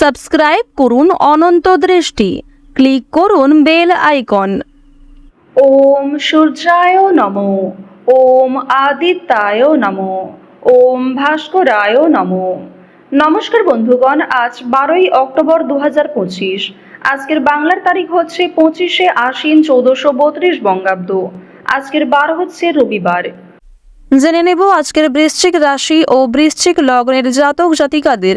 Subscribe করুন অনন্ত দৃষ্টি। Click করুন বেল আইকন। ওম সূর্যায় নম। ওম আদিত্যায় নম। ওম ভাস্করায় নম। নমস্কার বন্ধুগণ আজ বারোই অক্টোবর দু হাজার পঁচিশ। আজকের বাংলার তারিখ হচ্ছে পঁচিশে আশ্বিন চৌদ্দশো বত্রিশ বঙ্গাব্দ। আজকের বার হচ্ছে রবিবার। জেনে নেব আজকের বৃশ্চিক রাশি ও বৃশ্চিক লগ্নের জাতক জাতিকাদের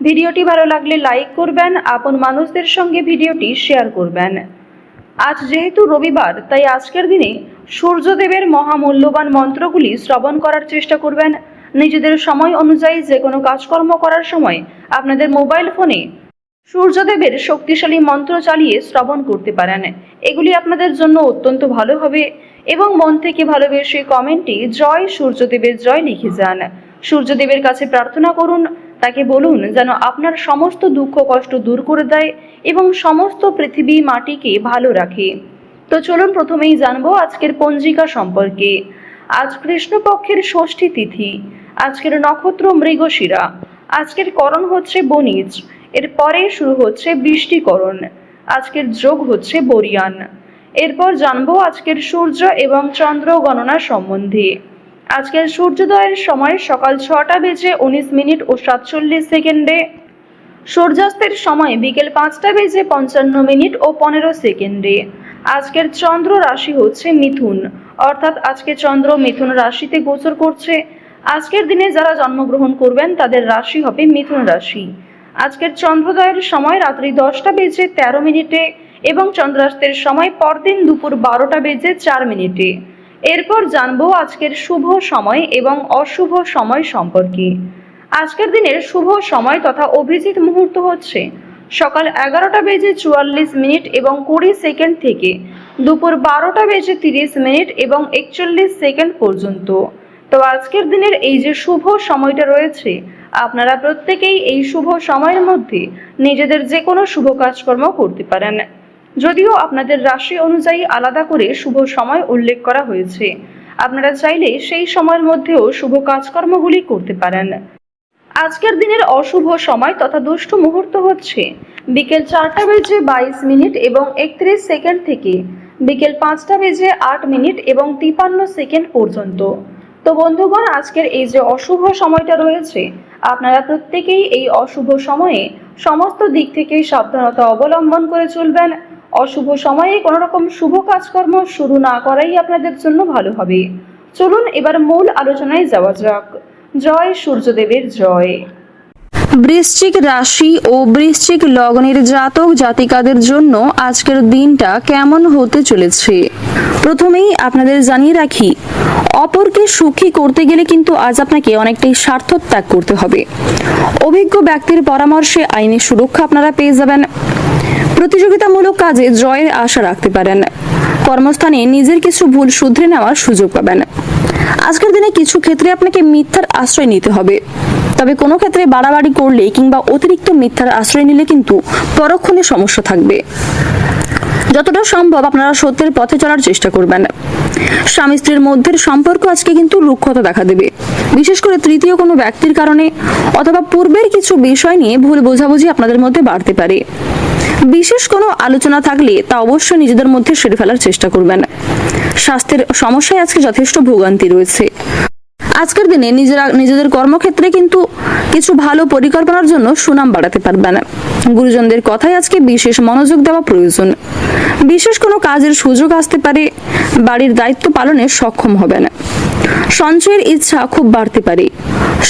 ভিডিওটি ভালো লাগলে লাইক করবেন, আপন মানুষদের সঙ্গে ভিডিওটি শেয়ার করবেন। আজ যেহেতু রবিবার, তাই আজকের দিনে সূর্যদেবের মহামূল্যবান মন্ত্রগুলি শ্রবণ করার চেষ্টা করবেন। নিজেদের সময় অনুযায়ী যে কোনো কাজকর্ম করার সময় আপনাদের মোবাইল ফোনে সূর্যদেবের শক্তিশালী মন্ত্র চালিয়ে শ্রবণ করতে পারেন। এগুলি আপনাদের জন্য অত্যন্ত ভালো হবে এবং মন থেকে ভালোবেসে কমেন্টে জয় সূর্যদেবের জয় লিখে যান। সূর্যদেবের কাছে প্রার্থনা করুন তাকে বলুন যেন আপনার সমস্ত দুঃখ, কষ্ট দূর করে দেয় এবং সমস্ত পৃথিবী মাটিকে ভালো রাখে। তো চলুন প্রথমেই জানব আজকের পঞ্জিকা সম্পর্কে। আজ কৃষ্ণপক্ষের ষষ্ঠী তিথি, আজকের নক্ষত্র মৃগশিরা। আজকের করণ হচ্ছে বনিজ এরপরে শুরু হচ্ছে বৃষ্টিকরণ। আজকের যোগ হচ্ছে বরিয়ান। এরপর জানব আজকের সূর্য এবং চন্দ্র গণনা সম্বন্ধে। আজকের সূর্যোদয়ের সময় সকাল ছটা বেজে উনিশ মিনিট ও সাতচল্লিশ সেকেন্ডে। সূর্যাস্তের সময় বিকেল পাঁচটা বেজে পঞ্চান্ন মিনিট ও পনেরো সেকেন্ডে। আজকের চন্দ্র রাশি হচ্ছে মিথুন। অর্থাৎ আজকে চন্দ্র মিথুন রাশিতে গোচর করছে। আজকের দিনে যারা জন্মগ্রহণ করবেন, তাদের রাশি হবে মিথুন রাশি। আজকের চন্দ্রোদয়ের সময় রাত্রি দশটা বেজে তেরো মিনিটে এবং চন্দ্রাস্তের সময় পরদিন দুপুর বারোটা বেজে চার মিনিটে। এরপর জানব আজকের শুভ সময় এবং অশুভ সময় সম্পর্কে। আজকের দিনের শুভ সময় তথা অভিজিৎ মুহূর্ত হচ্ছে সকাল এগারোটা বেজে চুয়াল্লিশ মিনিট এবং কুড়ি সেকেন্ড থেকে দুপুর বারোটা বেজে তিরিশ মিনিট এবং একচল্লিশ সেকেন্ড পর্যন্ত। তো আজকের দিনের এই যে শুভ সময়টা রয়েছে, আপনারা প্রত্যেকেই এই শুভ সময়ের মধ্যে নিজেদের যে কোনো শুভ কাজকর্ম করতে পারেন। যদিও আপনাদের রাশি অনুযায়ী আলাদা করে শুভ সময় উল্লেখ করা হয়েছে। আপনারা চাইলে সেই সময়ের মধ্যেও শুভ কাজকর্মগুলি করতে পারেন। আজকের দিনের অশুভ সময় তথা দুষ্ট মুহূর্ত হচ্ছে। বিকেল চারটা বেজে বাইশ মিনিট এবং একত্রিশ সেকেন্ড থেকে বিকেল পাঁচটা বেজে আট মিনিট এবং তিপান্ন সেকেন্ড পর্যন্ত। তো বন্ধুগণ, আজকের এই যে অশুভ সময়টা রয়েছে, আপনারা প্রত্যেকেই এই অশুভ সময়ে সমস্ত দিক থেকেই সাবধানতা অবলম্বন করে চলবেন। অশুভ সময়ে কোনো রকম শুভ কাজকর্ম শুরু না করাই আপনাদের জন্য ভালো হবে। চলুন এবার মূল আলোচনায় যাওয়া যাক। জয় সূর্যদেবের জয়। বৃশ্চিক রাশি ও বৃশ্চিক লগ্নের জাতক জাতিকাদের জন্য আজকের দিনটা কেমন হতে চলেছে? প্রথমেই আপনাদের জানিয়ে রাখি, অপরকে সুখী করতে গেলে কিন্তু আজ আপনাকে অনেকটাই স্বার্থ ত্যাগ করতে হবে। অভিজ্ঞ ব্যক্তির পরামর্শে আইনি সুরক্ষা আপনারা পেয়ে যাবেন। প্রতিযোগিতামূলক কাজে জয়ের আশা রাখতে পারেন। কর্মস্থানে নিজের কিছু ভুল শুধরে নেওয়ার সুযোগ পাবেন। আজকের দিনে কিছু ক্ষেত্রে আপনাকে মিথ্যার আশ্রয় নিতে হবে। তবে কোনো ক্ষেত্রে বাড়াবাড়ি করলে কিংবা অতিরিক্ত মিথ্যার আশ্রয় নিলে কিন্তু পরক্ষণে সমস্যা থাকবে। যতটা সম্ভব আপনারা সত্যের পথে চলার চেষ্টা করবেন। স্বামী স্ত্রীর মধ্যে সম্পর্ক আজকে কিন্তু রুক্ষতা দেখা দেবে। বিশেষ করে তৃতীয় কোনো ব্যক্তির কারণে অথবা পূর্বের কিছু বিষয় নিয়ে ভুল বোঝাবুঝি আপনাদের মধ্যে বাড়তে পারে। বিশেষ কোনো আলোচনা থাকলে তা অবশ্যই নিজেদের মধ্যে সেরে ফেলার চেষ্টা করবেন। স্বাস্থ্যের সমস্যায় আজকে যথেষ্ট ভোগান্তি রয়েছে। আজকের দিনে নিজেরা নিজেদের কর্মক্ষেত্রে কিন্তু কিছু ভালো পরিকল্পনার জন্য সুনাম বাড়াতে পারবে না। গুরুজনদের কথায় আজকে বিশেষ মনোযোগ দেওয়া প্রয়োজন। বিশেষ কোনো কাজের সুযোগ আসতে পারে, বাড়ির দায়িত্ব পালনে সক্ষম হবে না। সঞ্চয়ের ইচ্ছা খুব বাড়তে পারে।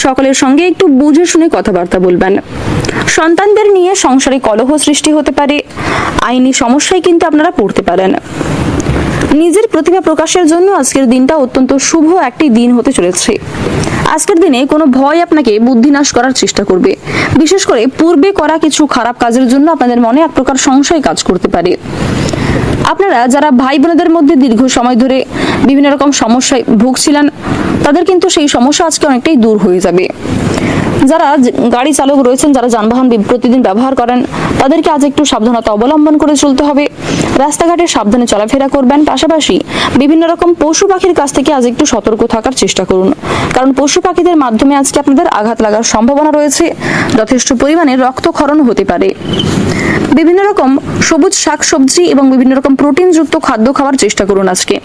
সকলের সঙ্গে একটু বুঝে শুনে কথাবার্তা বলবেন। সন্তানদের নিয়ে সংসারে কলহ সৃষ্টি হতে পারে। আইনি সমস্যায় কিন্তু আপনারা পড়তে পারেন। নিজের প্রতিভা প্রকাশের জন্য আজকের দিনটা অত্যন্ত শুভ একটি দিন হতে চলেছে। আজকের দিনে কোনো ভয় আপনাকে বুদ্ধিনাশ করার চেষ্টা করবে। বিশেষ করে পূর্বে করা কিছু খারাপ কাজের জন্য আপনাদের মনে এক প্রকার সংশয় কাজ করতে পারে। আপনারা যারা ভাই বোনেদের মধ্যে দীর্ঘ সময় ধরে বিভিন্ন রকম সমস্যায় ভুগছিলেন, তাদের কিন্তু সেই সমস্যা আজকে অনেকটাই দূর হয়ে যাবে। যারা গাড়ি চালক রয়েছেন, যারা যানবাহন প্রতিদিন ব্যবহার করেন, তাদেরকে আজ একটু সাবধানতা অবলম্বন করে চলতে হবে। রাস্তাঘাটে সাবধানে চলাফেরা করবেন। পাশাপাশি বিভিন্ন রকম পশু পাখির কাছ থেকে আজ একটু সতর্ক থাকার চেষ্টা করুন। কারণ পশু পাখিদের মাধ্যমে আজকে আপনাদের আঘাত লাগার সম্ভাবনা রয়েছে। যথেষ্ট পরিমাণে রক্তক্ষরণ হতে পারে। বিভিন্ন রকম সবুজ শাকসবজি এবং বিভিন্ন রকম প্রোটিনযুক্ত খাদ্য খাওয়ার চেষ্টা করুন আজকে।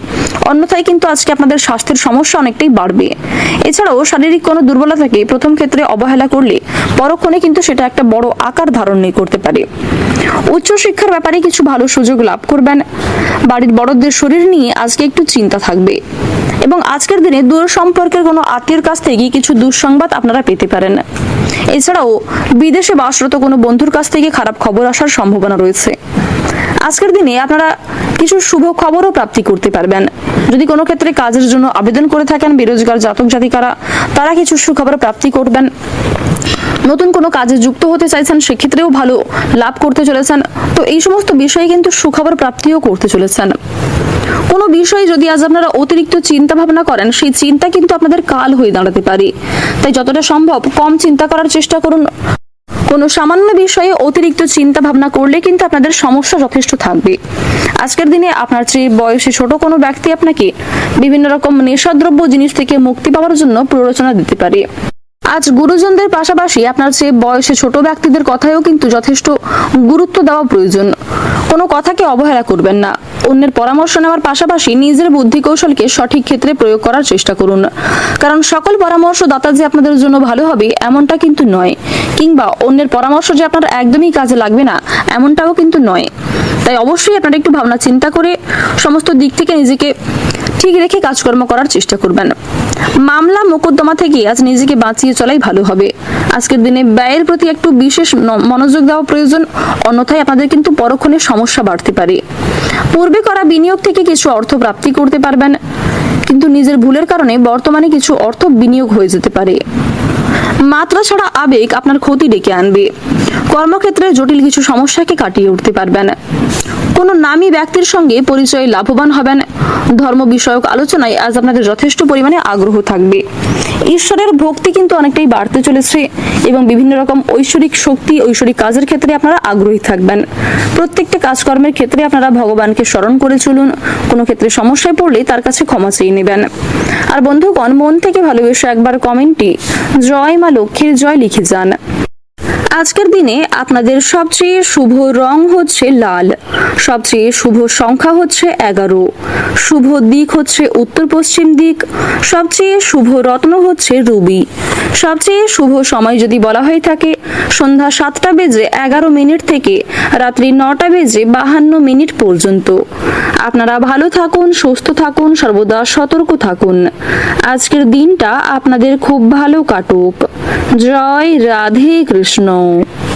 অন্যথায় কিন্তু আজকে আপনাদের স্বাস্থ্যের সমস্যা অনেকটাই বাড়বে। এছাড়াও শারীরিক কোনো দুর্বলতাকে প্রথম ক্ষেত্রে অবহেলা করলে পরক্ষণে কিন্তু সেটা একটা বড় আকার ধারণ করতে পারে। উচ্চশিক্ষার ব্যাপারে কিছু ভালো সুযোগ লাভ করবেন। বাড়ির বড়দের শরীর নিয়ে আজকে একটু চিন্তা থাকবে। এবং আজকের দিনে দূর সম্পর্কের কোনো আত্মীয়ের কাছ থেকে কিছু দুঃসংবাদ আপনারা পেতে পারেন। এছাড়াও বিদেশে বাসরত কোনো বন্ধুর কাছ থেকে খারাপ খবর আসার সম্ভাবনা রয়েছে। আজকের দিনে আপনারা কিছু শুভ খবরও প্রাপ্তি করতে পারবেন। যদি কোনো ক্ষেত্রে কাজের জন্য আবেদন করে থাকেন, বেরোজগার, জাতক জাতিকারা, তারা কিছু সুখবর প্রাপ্তি করবেন। নতুন কোনো কাজে যুক্ত হতে চাইছেন, সেক্ষেত্রেও ভালো লাভ করতে চলেছেন। তো এই সমস্ত বিষয়ে কিন্তু সুখবর প্রাপ্তিও করতে চলেছেন। কোনো বিষয়ে যদি আজ আপনারা অতিরিক্ত চিন্তা ভাবনা করেন, সেই চিন্তা কিন্তু আপনাদের কাল হয়ে দাঁড়াতে পারে। তাই যতটা সম্ভব কম চিন্তা করার চেষ্টা করুন। কোনো সামান্য বিষয়ে অতিরিক্ত চিন্তা ভাবনা করলে কিন্তু আপনাদের সমস্যা যথেষ্ট থাকবে। আজকের দিনে আপনার চেয়ে বয়সে ছোট কোনো ব্যক্তি আপনাকে বিভিন্ন রকম নেশাদ্রব্য জিনিস থেকে মুক্তি পাওয়ার জন্য প্ররোচনা দিতে পারে। আজ গুরুজনদের পাশাপাশি আপনার চেয়ে বয়সে ছোট ব্যক্তিদের কথায়ও কিন্তু যথেষ্ট গুরুত্ব দেওয়া প্রয়োজন। কোনো কথাকে অবহেলা করবেন না। অন্যের পরামর্শ নেওয়ার পাশাপাশি নিজের বুদ্ধি কৌশলকে সঠিক ক্ষেত্রে প্রয়োগ করার চেষ্টা করুন। কারণ সকল পরামর্শদাতা যে আপনাদের জন্য ভালো হবে, এমনটা কিন্তু নয়। কিংবা অন্যের পরামর্শ যে আপনার একদমই কাজে লাগবে না, এমনটাও কিন্তু নয়। তাই অবশ্যই আপনারা একটু ভাবনা চিন্তা করে সমস্ত দিক থেকে নিজেকে ঠিক রেখে কাজকর্ম করার চেষ্টা করবেন। মামলা মোকদ্দমা থেকে আজ নিজেকে বাঁচিয়ে চলাই ভালো হবে। আজকের দিনে ব্যয়ের প্রতি একটু বিশেষ মনোযোগ দেওয়া প্রয়োজন, অন্যথায় আপনাদের কিন্তু পরক্ষণে সমস্যা বাড়তে পারে। পূর্বে করা বিনিয়োগ থেকে কিছু অর্থ প্রাপ্তি করতে পারবেন, কিন্তু নিজের ভুলের কারণে বর্তমানে কিছু অর্থ বিনিয়োগ হয়ে যেতে পারে। মাত্রা ছাড়া আবেগ আপনার ক্ষতি ডেকে আনবে। কর্মক্ষেত্রে জটিল কিছু সমস্যাকে কাটিয়ে উঠতে পারবেন। কোনো নামী ব্যক্তির সঙ্গে পরিচয়ে লাভবান হবেন। ধর্ম বিষয়ক আলোচনায় আজ আপনাদের যথেষ্ট পরিমাণে আগ্রহ থাকবে। ঈশ্বরের ভক্তি কিন্তু অনেকটাই বাড়তে চলেছে এবং বিভিন্ন রকম ঐশ্বরিক শক্তি, ঐশ্বরিক কাজের ক্ষেত্রে আপনারা আগ্রহী থাকবেন। প্রত্যেকটা কাজকর্মের ক্ষেত্রে আপনারা ভগবানকে স্মরণ করে চলুন। কোনো ক্ষেত্রে সমস্যায় পড়লে তার কাছে ক্ষমা চেয়ে নেবেন। আর বন্ধুগণ, মন থেকে ভালোবেসে একবার কমেন্টে জয় মা লক্ষ্মীর জয় লিখে যান। আজকের দিনে আপনাদের সবচেয়ে শুভ রং হচ্ছে লাল। সবচেয়ে শুভ সংখ্যা হচ্ছে এগারো। শুভ দিক হচ্ছে উত্তর পশ্চিম দিক। সবচেয়ে শুভ রত্ন হচ্ছে রুবি। সবচেয়ে শুভ সময় যদি বলা হয়ে থাকে, সন্ধ্যা সাতটা বেজে এগারো মিনিট থেকে রাত্রি নটা বেজে বাহান্ন মিনিট পর্যন্ত। আপনারা ভালো থাকুন, সুস্থ থাকুন, সর্বদা সতর্ক থাকুন। আজকের দিনটা আপনাদের খুব ভালো কাটুক। জয় রাধে কৃষ্ণ। Bye.